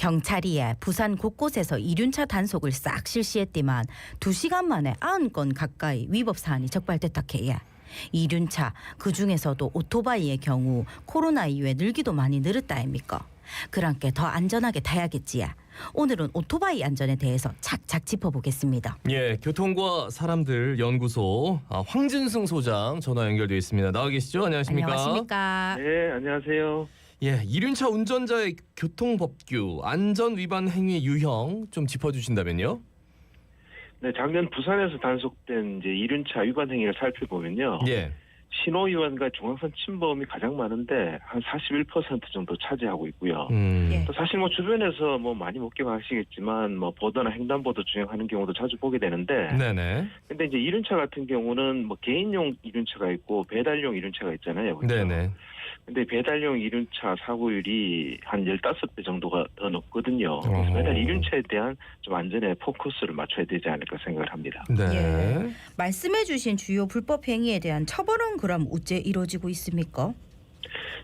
경찰이 부산 곳곳에서 이륜차 단속을 싹 실시했지만 2시간 만에 90건 가까이 위법 사안이 적발됐다 해요. 이륜차 그 중에서도 오토바이의 경우 코로나 이후에 늘기도 많이 늘었다 아닙니까? 그랑께 더 안전하게 타야겠지야. 오늘은 오토바이 안전에 대해서 착착 짚어보겠습니다. 예, 교통과 사람들 연구소 아, 황진승 소장 전화 연결돼 있습니다. 나와 계시죠? 안녕하십니까? 안녕하십니까? 네, 안녕하세요. 예, 이륜차 운전자의 교통 법규 안전 위반 행위 유형 좀 짚어주신다면요? 네, 작년 부산에서 단속된 이제 이륜차 위반 행위를 살펴보면요. 예, 신호 위반과 중앙선 침범이 가장 많은데 한 41% 정도 차지하고 있고요. 음, 예. 또 사실 뭐 주변에서 뭐 많이 목격하시겠지만 뭐 보도나 횡단보도 주행하는 경우도 자주 보게 되는데 네네, 근데 이제 이륜차 같은 경우는 뭐 개인용 이륜차가 있고 배달용 이륜차가 있잖아요. 그죠? 네네, 근데 배달용 이륜차 사고율이 한 15배 정도가 더 높거든요. 그래서. 배달 이륜차에 대한 좀 안전에 포커스를 맞춰야 되지 않을까 생각을 합니다. 네. 예. 말씀해주신 주요 불법 행위에 대한 처벌은 그럼 어째 이루어지고 있습니까?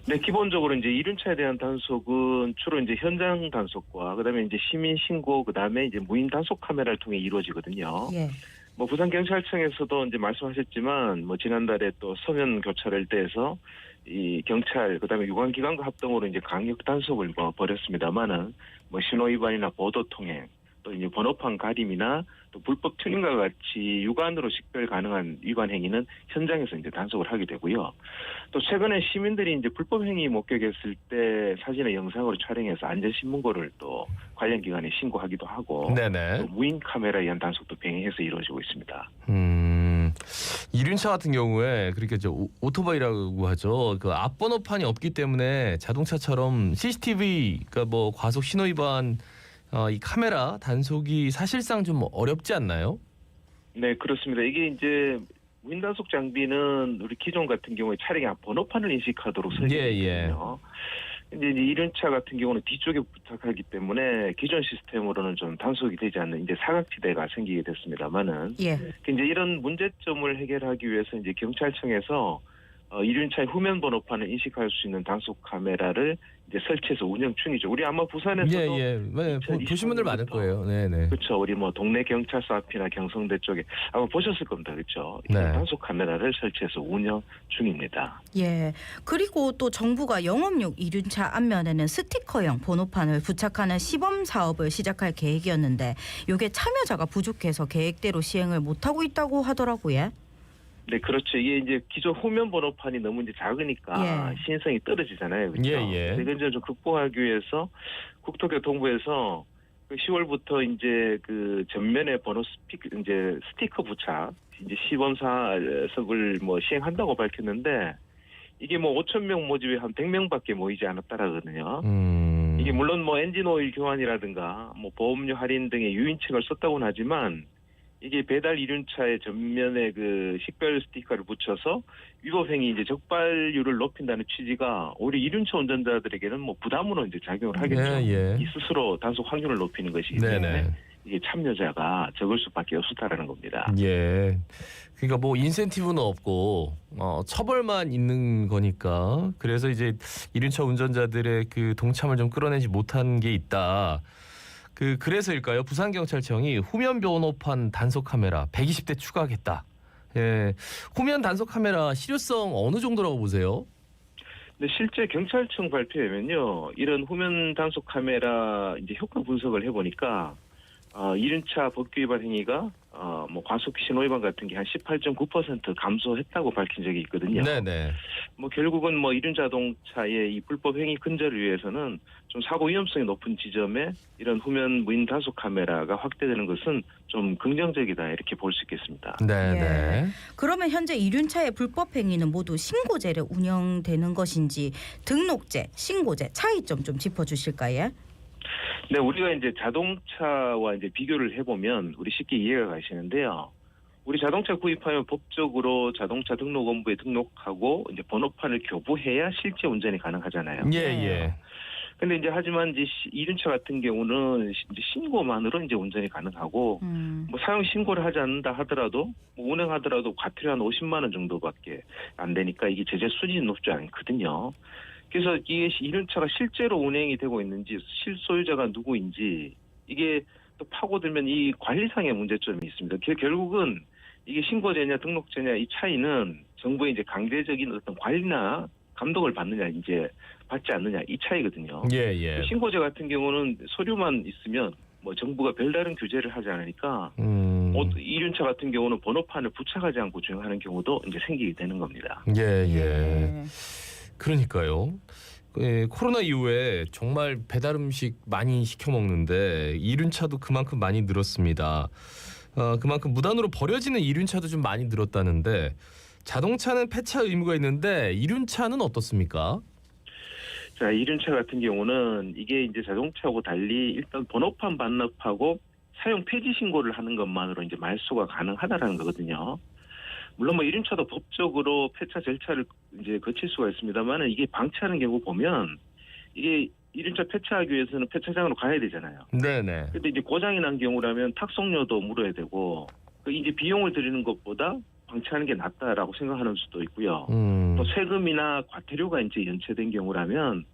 네, 기본적으로 이제 이륜차에 대한 단속은 주로 이제 현장 단속과 그다음에 이제 시민 신고 그다음에 이제 무인 단속 카메라를 통해 이루어지거든요. 예. 뭐 부산 경찰청에서도 이제 말씀하셨지만 뭐 지난달에 또 서면 교차 일대에서 이 경찰 그다음에 유관 기관과 합동으로 이제 강력 단속을 뭐 벌였습니다만은 뭐 신호 위반이나 보도 통행 또 이제 번호판 가림이나 또 불법 튜닝과 같이 육안으로 식별 가능한 위반 행위는 현장에서 이제 단속을 하게 되고요. 또 최근에 시민들이 이제 불법 행위 목격했을 때 사진의 영상으로 촬영해서 안전 신문고를 또 관련 기관에 신고하기도 하고 네네. 또 무인 카메라에 의한 단속도 병행해서 이루어지고 있습니다. 음, 이륜차 같은 경우에 그렇게 저 오- 오토바이라고 하죠. 그 앞번호판이 없기 때문에 자동차처럼 CCTV가 뭐 과속 신호 위반 어, 이 카메라 단속이 사실상 좀 어렵지 않나요? 네, 그렇습니다. 이게 이제 무인 단속 장비는 우리 기존 같은 경우에 차량의 앞 번호판을 인식하도록 예, 예. 있거든요. 근데 이제 이륜차 같은 경우는 뒤쪽에 부탁하기 때문에 기존 시스템으로는 좀 단속이 되지 않는 이제 사각지대가 생기게 됐습니다만은 예. 이제 이런 문제점을 해결하기 위해서 이제 경찰청에서 어, 이륜차의 후면 번호판을 인식할 수 있는 단속 카메라를 이제 설치해서 운영 중이죠. 우리 아마 부산에서도 예, 예. 네, 보- 보신 분들 많을 거예요. 네, 네. 그렇죠. 우리 뭐 동네 경찰서 앞이나 경성대 쪽에 아마 보셨을 겁니다. 그렇죠. 네. 단속 카메라를 설치해서 운영 중입니다. 예. 그리고 또 정부가 영업용 이륜차 앞면에는 스티커형 번호판을 부착하는 시범 사업을 시작할 계획이었는데 이게 참여자가 부족해서 계획대로 시행을 못 하고 있다고 하더라고요. 네, 그렇죠. 이게 이제 기존 후면 번호판이 너무 이제 작으니까 예. 시인성이 떨어지잖아요. 그렇죠. 예, 예. 근데 이건 좀 극복하기 위해서 국토교통부에서 그 10월부터 이제 그 전면에 번호 스피 이제 스티커 부착 이제 시범 사업을 뭐 시행한다고 밝혔는데 이게 뭐 5천 명 모집에 한 100명밖에 모이지 않았다라거든요. 음. 이게 물론 뭐 엔진 오일 교환이라든가 뭐 보험료 할인 등의 유인책을 썼다고는 하지만 이게 배달 이륜차의 전면에 그 식별 스티커를 붙여서 위법 행위 이제 적발률을 높인다는 취지가 오히려 이륜차 운전자들에게는 뭐 부담으로 이제 작용을 하겠죠. 예, 예. 이 스스로 단속 확률을 높이는 것이기 때문에 네네. 이게 참여자가 적을 수밖에 없었다라는 겁니다. 예. 그러니까 뭐 인센티브는 없고 어, 처벌만 있는 거니까 그래서 이제 이륜차 운전자들의 그 동참을 좀 끌어내지 못한 게 있다. 그 그래서일까요? 부산 경찰청이 후면 번호판 단속 카메라 120대 추가하겠다. 예. 후면 단속 카메라 실효성 어느 정도라고 보세요? 근데 실제 경찰청 발표에면요, 이런 후면 단속 카메라 이제 효과 분석을 해보니까 어, 이륜차 법규 위반 행위가 어, 뭐 과속 신호 위반 같은 게 한 18.9% 감소했다고 밝힌 적이 있거든요. 네, 네. 뭐 결국은 뭐 이륜 자동차의 이 불법 행위 근절을 위해서는 좀 사고 위험성이 높은 지점에 이런 후면 무인 단속 카메라가 확대되는 것은 좀 긍정적이다 이렇게 볼 수 있겠습니다. 네, 예. 네. 그러면 현재 이륜차의 불법 행위는 모두 신고제로 운영되는 것인지 등록제, 신고제 차이점 좀 짚어주실까요? 네, 우리가 이제 자동차와 이제 비교를 해보면 우리 쉽게 이해가 가시는데요. 우리 자동차 구입하면 법적으로 자동차 등록원부에 등록하고 이제 번호판을 교부해야 실제 운전이 가능하잖아요. 예, 예. 근데 이제 하지만 이제 시- 이륜차 같은 경우는 시- 이제 신고만으로 이제 운전이 가능하고 음. 뭐 사용 신고를 하지 않는다 하더라도 뭐 운행하더라도 과태료 한 50만 원 정도밖에 안 되니까 이게 제재 수준이 높지 않거든요. 그래서 이게 이륜차가 실제로 운행이 되고 있는지 실소유자가 누구인지 이게 또 파고들면 이 관리상의 문제점이 있습니다. 그 결국은 이게 신고제냐 등록제냐 이 차이는 정부의 이제 강제적인 어떤 관리나 감독을 받느냐 이제 받지 않느냐 이 차이거든요. 예, 예. 신고제 같은 경우는 서류만 있으면 뭐 정부가 별다른 규제를 하지 않으니까 음. 어, 이륜차 같은 경우는 번호판을 부착하지 않고 주행하는 경우도 이제 생기게 되는 겁니다. 예, 예. 그러니까요. 예, 코로나 이후에 정말 배달 음식 많이 시켜 먹는데 이륜차도 그만큼 많이 늘었습니다. 어, 그만큼 무단으로 버려지는 이륜차도 좀 많이 늘었다는데 자동차는 폐차 의무가 있는데 이륜차는 어떻습니까? 자, 이륜차 같은 경우는 이게 이제 자동차하고 달리 일단 번호판 반납하고 사용 폐지 신고를 하는 것만으로 이제 말소가 가능하다라는 거거든요. 물론 뭐 이륜차도 법적으로 폐차 절차를 이제 거칠 수가 있습니다만은 이게 방치하는 경우 보면 이게 이륜차 폐차하기 위해서는 폐차장으로 가야 되잖아요. 네네. 근데 이제 고장이 난 경우라면 탁송료도 물어야 되고 그 이제 비용을 들이는 것보다 방치하는 게 낫다라고 생각하는 수도 있고요. 음. 또 세금이나 과태료가 이제 연체된 경우라면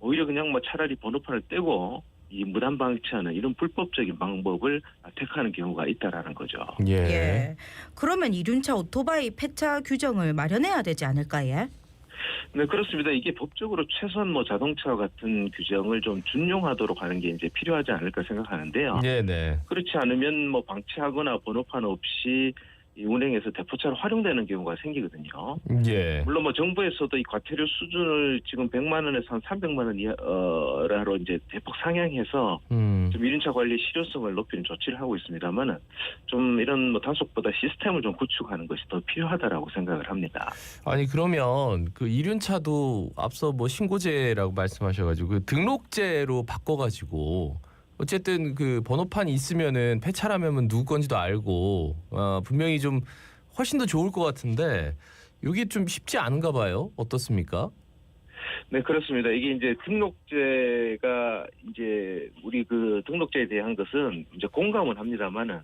오히려 그냥 뭐 차라리 번호판을 떼고 이 무단 방치하는 이런 불법적인 방법을 택하는 경우가 있다라는 거죠. 예. 예. 그러면 이륜차 오토바이 폐차 규정을 마련해야 되지 않을까 예? 네 그렇습니다. 이게 법적으로 최소한 뭐 자동차와 같은 규정을 좀 준용하도록 하는 게 이제 필요하지 않을까 생각하는데요. 네 네. 그렇지 않으면 뭐 방치하거나 번호판 없이 이 운행에서 대포차로 활용되는 경우가 생기거든요. 예. 물론 뭐 정부에서도 이 과태료 수준을 지금 100만 원에서 한 300만 원 이하로 이제 대폭 상향해서 음. 좀 이륜차 관리 실효성을 높이는 조치를 하고 있습니다만은 좀 이런 뭐 단속보다 시스템을 좀 구축하는 것이 더 필요하다라고 생각을 합니다. 아니 그러면 그 이륜차도 앞서 뭐 신고제라고 말씀하셔가지고 그 등록제로 바꿔가지고 어쨌든 그 번호판이 있으면은 폐차라면 누구 건지도 알고 어, 분명히 좀 훨씬 더 좋을 것 같은데 이게 좀 쉽지 않은가 봐요. 어떻습니까? 네 그렇습니다. 이게 이제 등록제가 이제 우리 그 등록제에 대한 것은 이제 공감은 합니다만은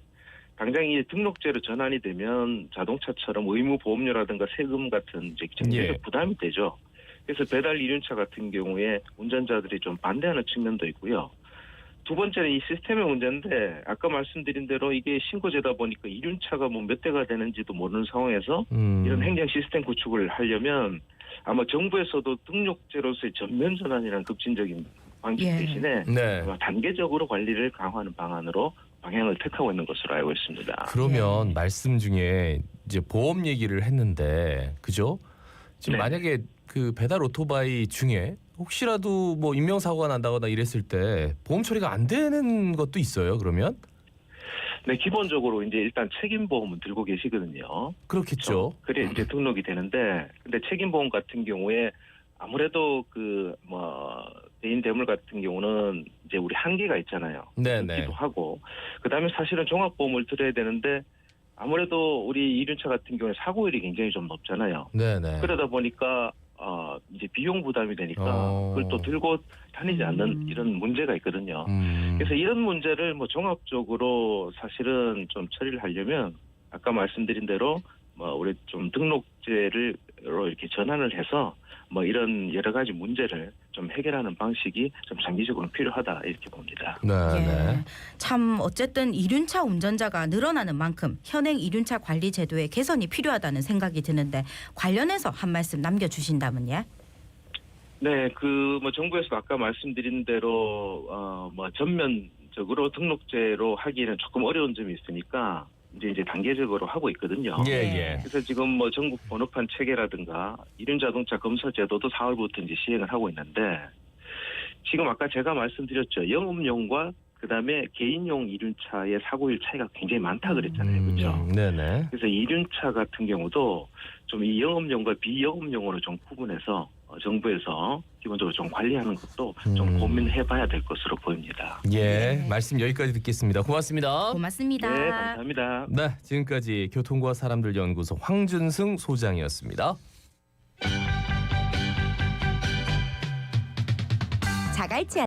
당장 이 등록제로 전환이 되면 자동차처럼 의무 보험료라든가 세금 같은 이제 경제적 예. 부담이 되죠. 그래서 배달 이륜차 같은 경우에 운전자들이 좀 반대하는 측면도 있고요. 두 번째는 이 시스템의 문제인데 아까 말씀드린 대로 이게 신고제다 보니까 이륜차가 뭐 몇 대가 되는지도 모르는 상황에서 음. 이런 행정 시스템 구축을 하려면 아마 정부에서도 등록제로서의 전면 전환이라는 급진적인 방식 예. 대신에 네. 단계적으로 관리를 강화하는 방안으로 방향을 택하고 있는 것으로 알고 있습니다. 그러면 예. 말씀 중에 이제 보험 얘기를 했는데 그죠? 지금 네. 만약에 그 배달 오토바이 중에 혹시라도 뭐 인명사고가 난다거나 이랬을 때 보험 처리가 안 되는 것도 있어요. 그러면 네, 기본적으로 이제 일단 책임 보험은 들고 계시거든요. 그렇겠죠. 그래 이제 등록이 되는데 근데 책임 보험 같은 경우에 아무래도 그 뭐 대인 대물 같은 경우는 이제 우리 한계가 있잖아요. 네네. 기도 하고 그다음에 사실은 종합보험을 들어야 되는데 아무래도 우리 이륜차 같은 경우에 사고율이 굉장히 좀 높잖아요. 네네. 그러다 보니까 어 이제 비용 부담이 되니까 어. 그걸 또 들고 다니지 않는 음. 이런 문제가 있거든요. 음. 그래서 이런 문제를 뭐 종합적으로 사실은 좀 처리를 하려면 아까 말씀드린 대로 뭐 우리 좀 등록제를 로 이렇게 전환을 해서 뭐 이런 여러 가지 문제를 좀 해결하는 방식이 좀 장기적으로 필요하다 이렇게 봅니다. 네네. 예. 참 어쨌든 이륜차 운전자가 늘어나는 만큼 현행 이륜차 관리 제도의 개선이 필요하다는 생각이 드는데 관련해서 한 말씀 남겨주신다면 예? 네, 그 뭐 정부에서 아까 말씀드린 대로 어 뭐 전면적으로 등록제로 하기에는 조금 어려운 점이 있으니까 이제 이제 단계적으로 하고 있거든요. 예 네. 예. 그래서 지금 뭐 전국 번호판 체계라든가 이륜 자동차 검사 제도도 4월부터 이제 시행을 하고 있는데 지금 아까 제가 말씀드렸죠 영업용과 그다음에 개인용 이륜차의 사고율 차이가 굉장히 많다 그랬잖아요, 그렇죠? 음, 네네. 그래서 이륜차 같은 경우도 좀 이 영업용과 비영업용으로 좀 구분해서 어, 정부에서 기본적으로 좀 관리하는 것도 좀 음. 고민해봐야 될 것으로 보입니다. 예. 네. 말씀 여기까지 듣겠습니다. 고맙습니다. 고맙습니다. 네, 감사합니다. 네, 지금까지 교통과 사람들 연구소 황준승 소장이었습니다. 자갈치